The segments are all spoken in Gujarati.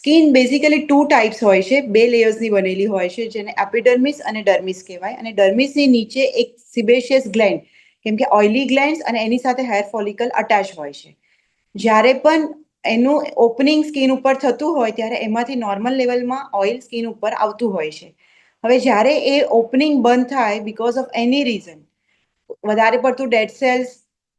સ્કિન બેઝિકલી ટુ ટાઈપ્સ હોય છે. બે લેયર્સની બનેલી હોય છે, જેને એપિડર્મિસ અને ડર્મિસ કહેવાય. અને ડર્મિસની નીચે એક સિબેશિયસ ગ્લેન્ડ કેમ કે ઓઇલી ગ્લેન્ડ્સ અને એની સાથે હેર ફોલિકલ અટેચ હોય છે. જ્યારે પણ એનું ઓપનિંગ સ્કિન ઉપર થતું હોય, ત્યારે એમાંથી નોર્મલ લેવલમાં ઓઇલ સ્કિન ઉપર આવતું હોય છે. હવે જ્યારે એ ઓપનિંગ બંધ થાય બિકોઝ ઓફ એની રીઝન વધારે પડતું ડેડ સેલ્સ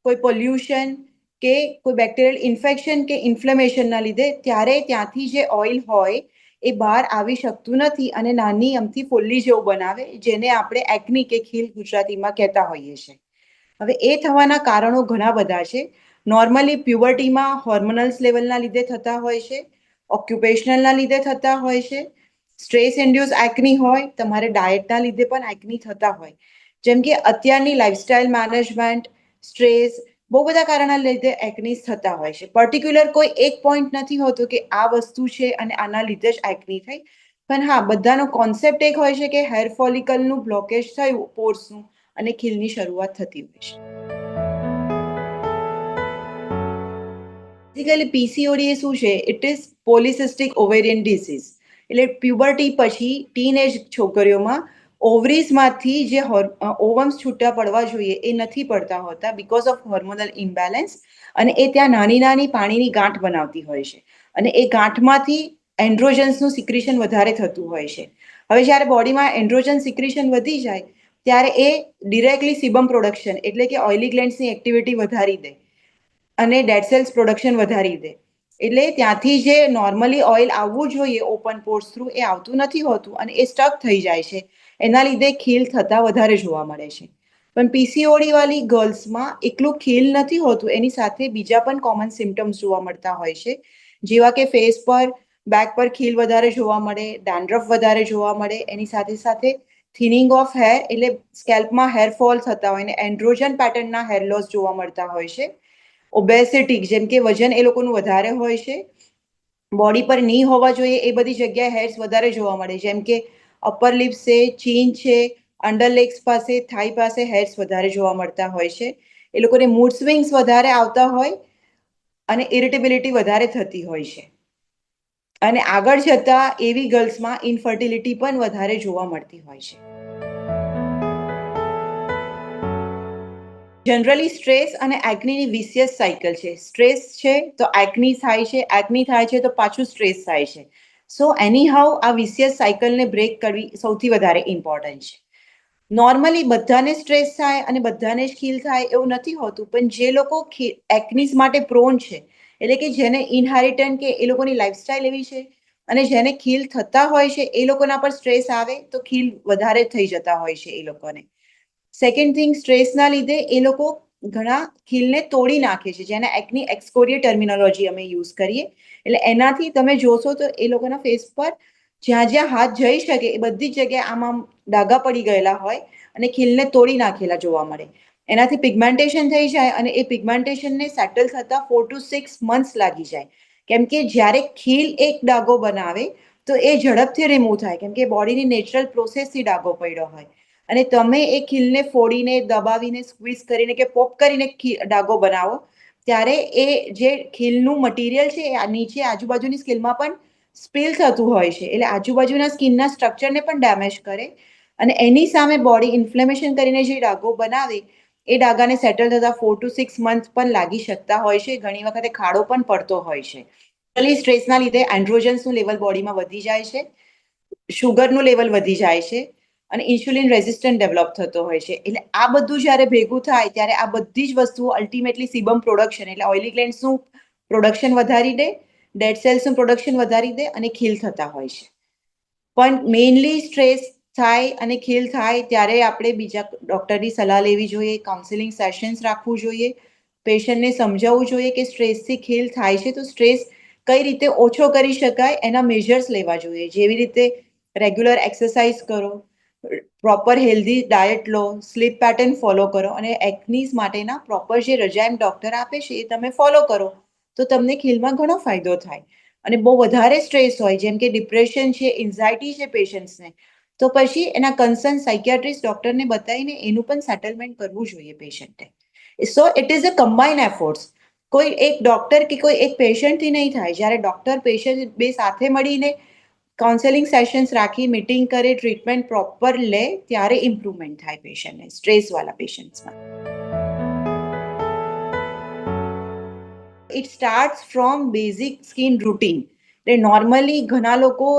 કોઈ પોલ્યુશન કે કોઈ બેક્ટેરિયલ ઇન્ફેક્શન કે ઇન્ફ્લેમેશનના લીધે ત્યારે ત્યાંથી જે ઓઇલ હોય એ બહાર આવી શકતું નથી અને નાની અમથી ફોલ્લી જેવું બનાવે, જેને આપણે એક્ની કે ખીલ ગુજરાતીમાં કહેતા હોઈએ છીએ. હવે એ થવાના કારણો ઘણા બધા છે. નોર્મલી પ્યુબર્ટીમાં હોર્મોનલ્સ લેવલના લીધે થતા હોય છે. ઓક્યુપેશનલના લીધે થતા હોય છે. સ્ટ્રેસ ઇન્ડ્યુસ એક્ની હોય, તમારે ડાયટના લીધે પણ એક્ની થતા હોય. જેમ કે અત્યારની લાઇફસ્ટાઇલ મેનેજમેન્ટ સ્ટ્રેસ બહુ બધા કારણના લીધે એક્નિસ થતા હોય છે. પર્ટિક્યુલર કોઈ એક પોઈન્ટ નથી હોતો કે આ વસ્તુ છે અને આના લીધે જ એક્ની થઈ. પણ હા, બધાનો કોન્સેપ્ટ એક હોય છે કે હેર ફોલિકલનું બ્લોકેજ થયું પોર્સનું અને ખીલની શરૂઆત થતી હોય છે. બેઝિકલી પીસીઓડી એ શું છે? It is polycystic ovarian disease એટલે પ્યુબર્ટી પછી ટીનેજ છોકરીઓમાં ઓવરીઝમાંથી જે ઓવમ્સ છૂટા પડવા જોઈએ એ નથી પડતા હોતા બિકોઝ ઓફ હોર્મોનલ ઇમ્બેલેન્સ અને એ ત્યાં નાની નાની પાણીની ગાંઠ બનાવતી હોય છે. અને એ ગાંઠમાંથી એન્ડ્રોજન્સનું સિક્રિશન વધારે થતું હોય છે. હવે જ્યારે બોડીમાં એન્ડ્રોજન સિક્રિશન વધી જાય ત્યારે એ ડિરેક્ટલી સિબમ પ્રોડક્શન એટલે કે ઓઇલી ગ્લેન્ડ્સની એક્ટિવિટી વધારી દે અને ડેડ સેલ્સ પ્રોડક્શન વધારી દે. એટલે ત્યાંથી જે નોર્મલી ઓઇલ આવવું જોઈએ ઓપન પોર્સ થ્રુ એ આવતું નથી હોતું અને એ સ્ટક થઈ જાય છે. એના લીધે ખીલ થતા વધારે જોવા મળે છે. પણ પીસીઓડી વાળી ગર્લ્સમાં એકલું ખીલ નથી હોતું, એની સાથે બીજા પણ કોમન સિમ્ટમ્સ જોવા મળતા હોય છે. જેવા કે ફેસ પર બેક પર ખીલ વધારે જોવા મળે ડેન્ડ્રફ વધારે જોવા મળે, એની સાથે સાથે થિનિંગ ઓફ હેર એટલે સ્કેલ્પમાં હેર ફોલ થતા હોય ને એન્ડ્રોજન પેટર્નના હેર લોસ જોવા મળતા હોય છે. ઓબેસિટી જેમ કે વજન એ લોકોનું વધારે હોય છે. બોડી પરની હોવા જોઈએ, એ બધી જગ્યાએ હેર્સ વધારે જોવા મળે. જેમ કે અપર લિપ્સ છે, ચીન છે અંડરલેગ્સ પાસે, થાઈ પાસે હેર્સ વધારે જોવા મળતા હોય છે. એ લોકોને મૂડ સ્વિંગ્સ વધારે આવતા હોય અને ઇરિટેબિલિટી વધારે થતી હોય છે. અને આગળ જતા એવી ગર્લ્સમાં ઇનફર્ટિલિટી પણ વધારે જોવા મળતી હોય છે. જનરલી સ્ટ્રેસ અને એક્નીની વિસિયસ સાયકલ છે. સ્ટ્રેસ છે તો એક્ની થાય છે, એક્ની થાય છે તો પાછું સ્ટ્રેસ થાય છે. સો એની હાઉ આ વિસિયસ સાયકલને બ્રેક કરવી સૌથી વધારે ઇમ્પોર્ટન્ટ છે. નોર્મલી બધાને સ્ટ્રેસ થાય અને બધાને જ ખીલ થાય એવું નથી હોતું, પણ જે લોકો એક્નિસ માટે પ્રોન છે, એટલે કે જેને ઇનહેરિટન્ટ કે એ લોકોની લાઈફસ્ટાઈલ એવી છે, અને જેને ખીલ થતા હોય છે, એ લોકોના પર સ્ટ્રેસ આવે, તો ખીલ વધારે થઈ જતા હોય છે એ લોકોને. સેકન્ડ થિંગ સ્ટ્રેસના લીધે એ લોકો ઘણા ખીલને તોડી નાખે છે, જેને એકની એક્સકોરિયર ટર્મિનોલોજી અમે યુઝ કરીએ. એટલે એનાથી તમે જોશો તો એ લોકોના ફેસ પર જ્યાં જ્યાં હાથ જઈ શકે એ બધી જ જગ્યાએ આમ ડાઘા પડી ગયેલા હોય અને ખીલને તોડી નાખેલા જોવા મળે. એનાથી પિગમેન્ટેશન થઈ જાય અને એ પિગમેન્ટેશનને સેટલ થતા ફોર ટુ સિક્સ મંથ્સ લાગી જાય. કેમ કે જ્યારે ખીલ એક ડાઘો બનાવે તો એ ઝડપથી રિમૂવ થાય. કેમ કે બોડીની નેચરલ પ્રોસેસથી ડાઘો પડ્યો હોય. અને તમે એ ખીલને ફોડીને, દબાવીને સ્ક્વીઝ કરીને કે પોપ કરીને ડાઘો બનાવો, ત્યારે એ જે ખીલનું મટીરિયલ છે, એ નીચે આજુબાજુની સ્કિલમાં પણ સ્પિલ થતું હોય છે. એટલે આજુબાજુના સ્કિનના સ્ટ્રક્ચરને પણ ડેમેજ કરે. અને એની સામે બોડી ઇન્ફ્લેમેશન કરીને જે ડાઘો બનાવે, એ ડાઘાને સેટલ થતા ફોર ટુ સિક્સ મંથ પણ લાગી શકતા હોય છે. ઘણી વખતે ખાડો પણ પડતો હોય છે. સ્ટ્રેસના લીધે એન્ડ્રોજન્સનું લેવલ બોડીમાં વધી જાય છે. શુગરનું લેવલ વધી જાય છે. અને ઇન્સ્યુલિન રેઝિસ્ટન્ટ ડેવલપ થતો હોય છે. એટલે આ બધું જ્યારે ભેગું થાય ત્યારે આ બધી જ વસ્તુઓ અલ્ટિમેટલી સિબમ પ્રોડક્શન એટલે ઓઇલી ગ્લેન્ડ્સનું પ્રોડક્શન વધારી દે ડેડ સેલ્સનું પ્રોડક્શન વધારી દે અને ખીલ થતા હોય છે. પણ મેઇનલી સ્ટ્રેસ થાય અને ખીલ થાય ત્યારે આપણે બીજા ડૉક્ટરની સલાહ લેવી જોઈએ કાઉન્સિલિંગ સેશન્સ રાખવું જોઈએ. પેશન્ટને સમજાવવું જોઈએ કે સ્ટ્રેસથી ખીલ થાય છે તો સ્ટ્રેસ કઈ રીતે ઓછો કરી શકાય એના મેજર્સ લેવા જોઈએ. જેવી રીતે રેગ્યુલર એક્સરસાઇઝ કરો પ્રોપર હેલ્ધી ડાયટ લો સ્લીપ પેટર્ન ફોલો કરો અને એકનીઝ માટેના પ્રોપર જે રજાયમ ડૉક્ટર આપે છે એ તમે ફોલો કરો, તો તમને ખીલમાં ઘણો ફાયદો થાય. અને બહુ વધારે સ્ટ્રેસ હોય, જેમ કે ડિપ્રેશન છે એન્ઝાયટી છે પેશન્ટ્સને તો પછી એના કન્સર્ન સાયકિયાટ્રિસ્ટ ડૉક્ટરને બતાવીને એનું પણ સેટલમેન્ટ કરવું જોઈએ પેશન્ટે so it is a combine efforts કોઈ એક ડોક્ટર કે કોઈ એક પેશન્ટથી નહીં થાય, જ્યારે ડોક્ટર પેશન્ટ બે સાથે મળીને કાઉન્સેલિંગ સેશન્સ રાખી મીટિંગ કરે ટ્રીટમેન્ટ પ્રોપર લે, ત્યારે ઇમ્પ્રુવમેન્ટ થાય પેશન્ટને સ્ટ્રેસવાળા પેશન્ટ્સમાં it start from basic skin routine એટલે નોર્મલી ઘણા લોકો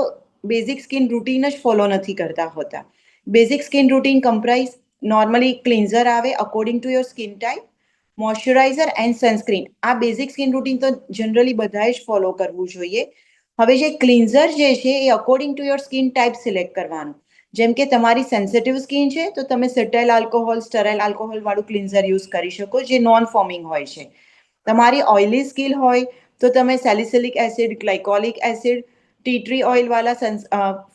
બેઝિક સ્કિન રૂટીન જ ફોલો નથી કરતા હોતા. Basic skin routine comprise normally cleanser આવે according to your skin type moisturiser and sunscreen આ બેઝિક સ્કિન રૂટીન તો જનરલી બધાએ જ ફોલો કરવું જોઈએ. હવે જે ક્લિન્ઝર જે છે, એ according to your skin type select કરવાનું. જેમ કે તમારી સેન્સિટિવ સ્કિન છે, તો તમે સેટાઇલ આલ્કોહોલ સ્ટરાઇલ આલ્કોહોલ વાળું ક્લિન્ઝર યુઝ કરી શકો, જે નોન ફોર્મિંગ હોય છે. તમારી ઓઇલી સ્કિન હોય, તો તમે salicylic acid glycolic acid tea tree ઓઇલવાળા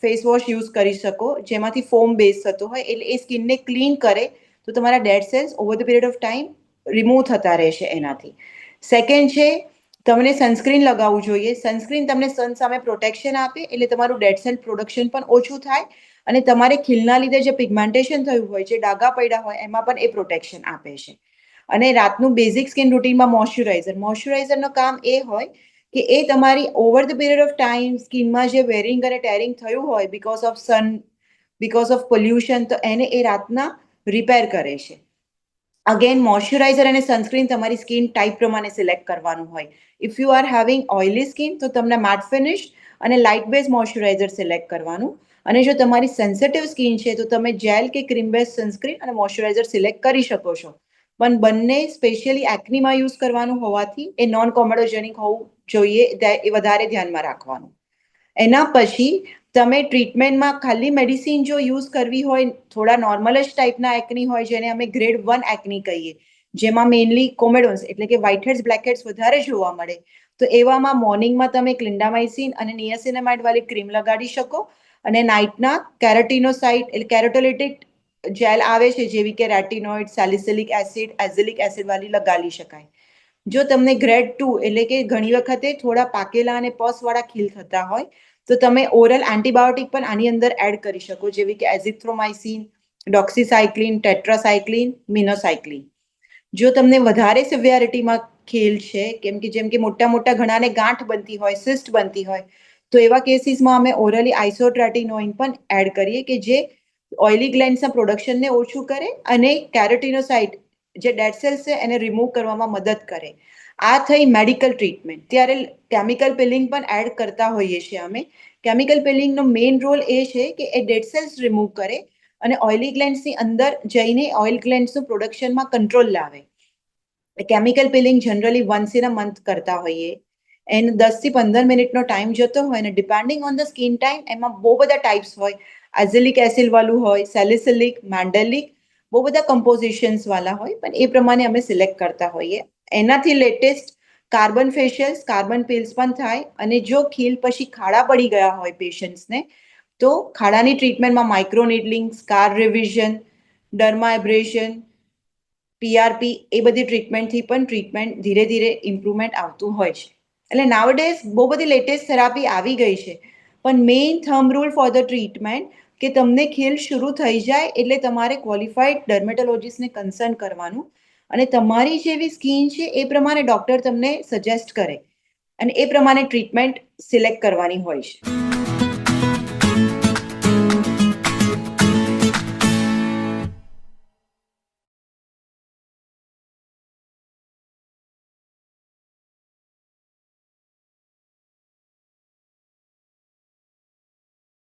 face wash use કરી શકો, જેમાંથી ફોમ બેઝ થતો હોય, એટલે એ સ્કિનને ક્લીન કરે, તો તમારા dead cells over the period of time remove થતા રહેશે એનાથી. સેકન્ડ છે તમને સનસ્ક્રીન લગાવવું જોઈએ. સનસ્ક્રીન તમને સન સામે પ્રોટેક્શન આપે, એટલે તમારું ડેડ સેલ પ્રોડક્શન પણ ઓછું થાય અને તમારે ખીલના લીધે જે પિગમેન્ટેશન થયું હોય, જે ડાઘા પડ્યા હોય, એમાં પણ એ પ્રોટેક્શન આપે છે. અને રાતનું બેઝિક સ્કિન રૂટીનમાં મોઇશ્ચરાઇઝર મોઇશ્ચરાઇઝરનું કામ એ હોય કે એ તમારી over the period of time સ્કિનમાં જે વેરિંગ અને ટેરિંગ થયું હોય because of sun because of pollution તો એને એ રાતના રિપેર કરે છે. અગેન મોઇશ્ચરાઇઝર અને સનસ્ક્રીન તમારી સ્કિન ટાઈપ પ્રમાણે સિલેક્ટ કરવાનું હોય. If you are having oily skin તો તમને મેટ ફિનિશ અને લાઇટ બેઝ મોઇશ્ચરાઇઝર સિલેક્ટ કરવાનું. અને જો તમારી સેન્સિટિવ સ્કિન છે, તો તમે જેલ કે ક્રીમ બેઝ સનસ્ક્રીન અને મોઇશ્ચરાઇઝર સિલેક્ટ કરી શકો છો. પણ બંને સ્પેશિયલી એક્નીમાં યુઝ કરવાનું હોવાથી એ નોન કોમેડોજેનિક હોવું જોઈએ, એ વધારે ધ્યાનમાં રાખવાનું. એના પછી તમે ટ્રીટમેન્ટમાં ખાલી મેડિસિન જો યુઝ કરવી હોય, થોડા નોર્મલ જ ટાઈપના એકની હોય, જેને અમે ગ્રેડ વન એકની કહીએ, જેમાં મેઇનલી કોમેડોન્સ એટલે કે વ્હાઇટ હેડ્સ બ્લેક હેડ્સ વધારે જોવા મળે. તો એવામાં મોર્નિંગમાં તમે ક્લિન્ડામાઇસિન અને નિયાસિનામાઇડ વાળી ક્રીમ લગાડી શકો અને નાઇટના કેરેટિનોસાઇડ એટલે કેરોટોલિટિક જેલ આવે છે, જેવી કે retinoid salicylic acid azelaic acid વાળી લગાડી શકાય. જો તમને ગ્રેડ ટુ એટલે કે ઘણી વખતે થોડા પાકેલા અને પસવાળા ખીલ થતા હોય તો તમે ઓરલ એન્ટીબાયોટિક પણ આની અંદર એડ કરી શકો, જેવી કે એઝિથ્રોમાઇસિન ડોક્સીસાયક્લિન, ટેટ્રાસાયક્લિન, મિનોસાયક્લિન. જો તમને વધારે સિવિયરિટીમાં ખેલ છે, કેમ કે જેમ કે મોટા મોટા ઘણાને ગાંઠ બનતી હોય સિસ્ટ બનતી હોય, તો એવા કેસીસમાં અમે ઓરલી આઇસોટ્રેટિનોઇન પણ એડ કરીએ કે જે ઓઇલી ગ્લેન્ડ્સના પ્રોડક્શનને ઓછું કરે અને કેરેટિનોસાઇડ જે ડેડ સેલ્સ છે, એને રિમૂવ કરવામાં મદદ કરે. આ થઈ મેડિકલ ટ્રીટમેન્ટ ત્યારે કેમિકલ પિલિંગ પણ એડ કરતા હોઈએ છીએ અમે. કેમિકલ પિલિંગનો મેઇન રોલ એ છે કે એ ડેડ સેલ્સ રિમૂવ કરે અને ઓઇલી ગ્લેન્ડ્સની અંદર જઈને ઓઇલ ગ્લેન્ડ્સનું પ્રોડક્શનમાં કંટ્રોલ લાવે. Chemical peeling generally once in a month કરતા હોઈએ. એને દસથી પંદર મિનિટનો ટાઈમ જતો હોય અને depending on the skin time એમાં બહુ બધા ટાઈપ્સ હોય. એઝિલિક એસિડવાળું હોય સેલિસિલિક મેન્ડેલિક બહુ બધા કમ્પોઝિશન્સ વાળા હોય, પણ એ પ્રમાણે અમે સિલેક્ટ કરતા હોઈએ. એનાથી latest carbon facials carbon peels પણ થાય અને જો ખીલ પછી ખાડા પડી ગયા હોય પેશન્ટ્સને તો ખાડાની ટ્રીટમેન્ટમાં micro needling scar revision derma abrasion PRP એ બધી ટ્રીટમેન્ટથી પણ ટ્રીટમેન્ટ ધીરે ધીરે ઇમ્પ્રુવમેન્ટ આવતું હોય છે. એટલે નાવડેઝ બહુ બધી લેટેસ્ટ થેરાપી આવી ગઈ છે. પણ main thumb rule for the treatment કે તમને ખીલ શરૂ થઈ જાય એટલે તમારે ક્વોલિફાઈડ ડર્મેટોલોજીસ્ટને કન્સર્ન કરવાનું. અને તમારી જેવી સ્કીન છે, એ પ્રમાણે ડૉક્ટર તમને સજેસ્ટ કરે. અને એ પ્રમાણે ટ્રીટમેન્ટ સિલેક્ટ કરવાની હોય છે.